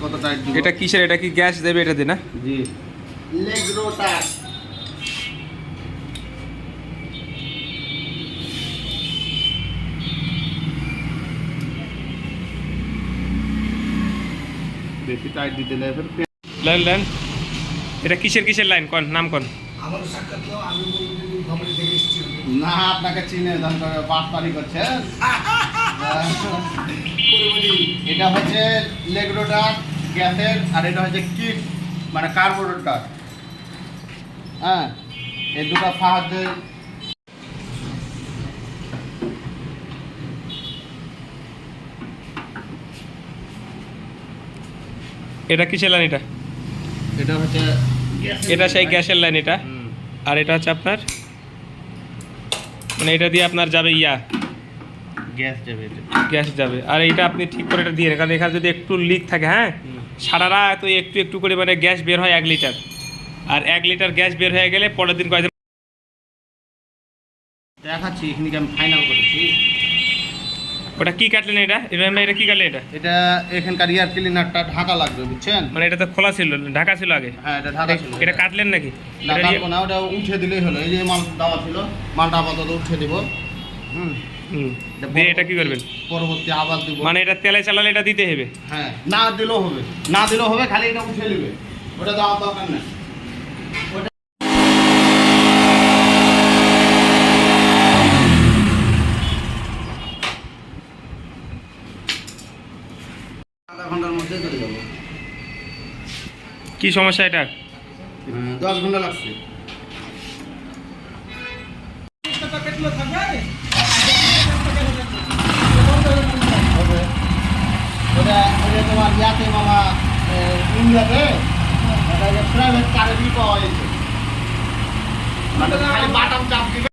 কত টাইট দিব এটা কিসের? এটা কি গ্যাস দেবে? এটা দিয়ে না। জি। লেগ রোটার বেশি টাইট দিতে ফের। লাইন লাইন এটা কিসের কিসের লাইন কোন নাম কোন? আমার সাক্ষাৎ দাও, আমি বলব দেখে এসেছি। না আপনাকে চিনে ধান করে পাঁচ তারিখ হচ্ছে করে বলি, এটা হচ্ছে লেগ রোটার গ্যাসের আর এটা হচ্ছে কিট মানে কার্বোরেটর হ্যাঁ এই দুটো সাহায্যে এটা কিসের লাইন এটা? এটা হচ্ছে এটা সেই গ্যাসের লাইন এটা। আর এটা হচ্ছে আপনার মানে এটা দিয়ে আপনার যাবে ইয়া। গ্যাস যাবে গ্যাস যাবে। আর এইটা আপনি ঠিক করে এটা দিয়ে। কারণ এখানে যদি একটু লিক থাকে হ্যাঁ? হুম। সারা রাত ওই একটু একটু করে মানে গ্যাস বের হয় এক লিটার। আর এক লিটার গ্যাস বের হয়ে গেলে পরের দিন কয়েকদিন দেখাচ্ছি এখানে আমি ফাইনাল করেছি। ওটা কি কাটলেন এটা? ভাই এটা কি কাটলেন এটা? এটা এখানকার এয়ার ক্লিনারটা ঢাকা লাগবে বুঝছেন? মানে এটা তো খোলা ছিল ঢাকা ছিল আগে। হ্যাঁ এটা ঢাকা ছিল। এটা কাটলেন নাকি? না কাটবো না ওটা উঠে দিলেই হলো। এই যে মাল দেওয়া ছিল মালটা আপাতত উঠে দিব। হুম। দিয়ে এটা কি করবেন? পরবর্তী আবার দিব। মানে এটা তেলে চালালে এটা দিতে হবে? হ্যাঁ না দিলেও হবে। না দিলেও হবে খালি এটা উঠে নেবে। ওটা দেওয়ার দরকার নেই। ওটা আধা ঘণ্টার মধ্যে চলে যাব। কি সমস্যা এটা? দশ ঘণ্টা লাগছে। তোমার ইয়াতে মামা ইন্ডিয়াতে প্রাইভেট কারে পাওয়া গেছে মানে খালি বাটাম চাপ দিবে।